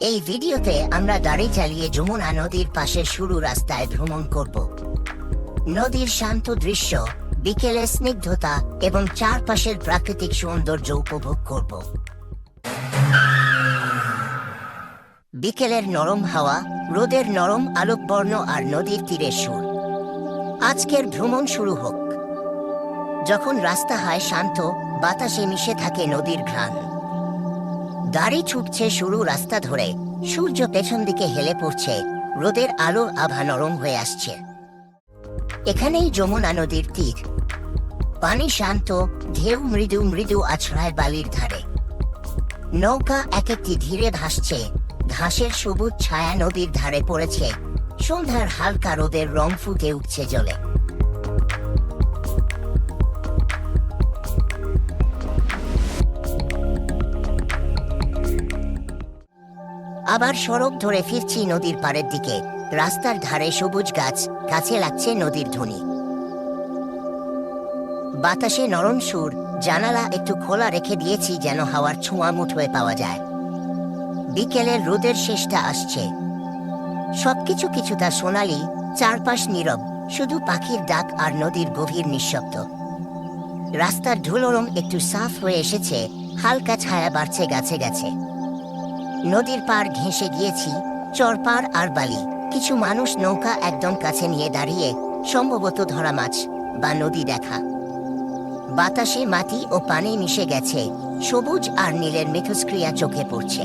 এই ভিডিওতে আমরা গাড়ি চালিয়ে যমুনা নদীর পাশে শুরু রাস্তায় ভ্রমণ করব। নদীর শান্ত দৃশ্য বিকেলের স্নিগ্ধতা এবং চারপাশের প্রাকৃতিক সৌন্দর্য উপভোগ করব। বিকেলের নরম হাওয়া, রোদের নরম আলোকবর্ণ আর নদীর তীরের সুর। আজকের ভ্রমণ শুরু হোক। যখন রাস্তা হয় শান্ত, বাতাসে মিশে থাকে নদীর ঘ্রাণ। গাড়ি ছুটছে সরু রাস্তা ধরে। সূর্য পেছন দিকে হেলে পড়ছে। রোদের আলোর আভা নরম হয়ে আসছে। এখানেই যমুনা নদীর তীর। পানি শান্ত, ঢেউ মৃদু মৃদু আছড়ায় বালির ধারে। নৌকা এক একটি ধীরে ভাসছে। ঘাসের সবুজ ছায়া নদীর ধারে পড়েছে। সন্ধ্যার হালকা রোদের রং ফুটে উঠছে জলে। আবার সড়ক ধরে ফিরছি নদীর পাড়ের দিকে। রাস্তার ধারে সবুজ গাছ, কাছে লাগছে নদীর ধ্বনি। বাতাসে নরম সুর, জানালা একটু খোলা রেখে দিয়েছি যেন হাওয়ার ছোঁয়া মুঠোয় পাওয়া যায়। বিকেলের রোদের শেষটা আসছে। সবকিছু কিছুটা সোনালি, চারপাশ নীরব, শুধু পাখির ডাক আর নদীর গভীর নিঃশব্দ। রাস্তার ধুলো রং একটু সাফ হয়ে এসেছে, হালকা ছায়া বাড়ছে গাছে গাছে। নদীর পাড় ঘেঁষে গিয়েছি চরপার আর বালি। কিছু মানুষ নৌকা একদম কাছে নিয়ে দাঁড়িয়ে সম্ভবত ধরা মাছ বা নদী দেখা। বাতাসে মাটি ও পানি মিশে গেছে, সবুজ আর নীলের মিথস্ক্রিয়া চোখে পড়ছে।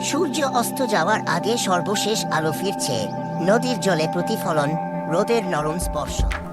সূর্য অস্ত যাওয়ার আগে সর্বশেষ আলো ফিরছে, নদীর জলে প্রতিফলন, রোদের নরম স্পর্শ।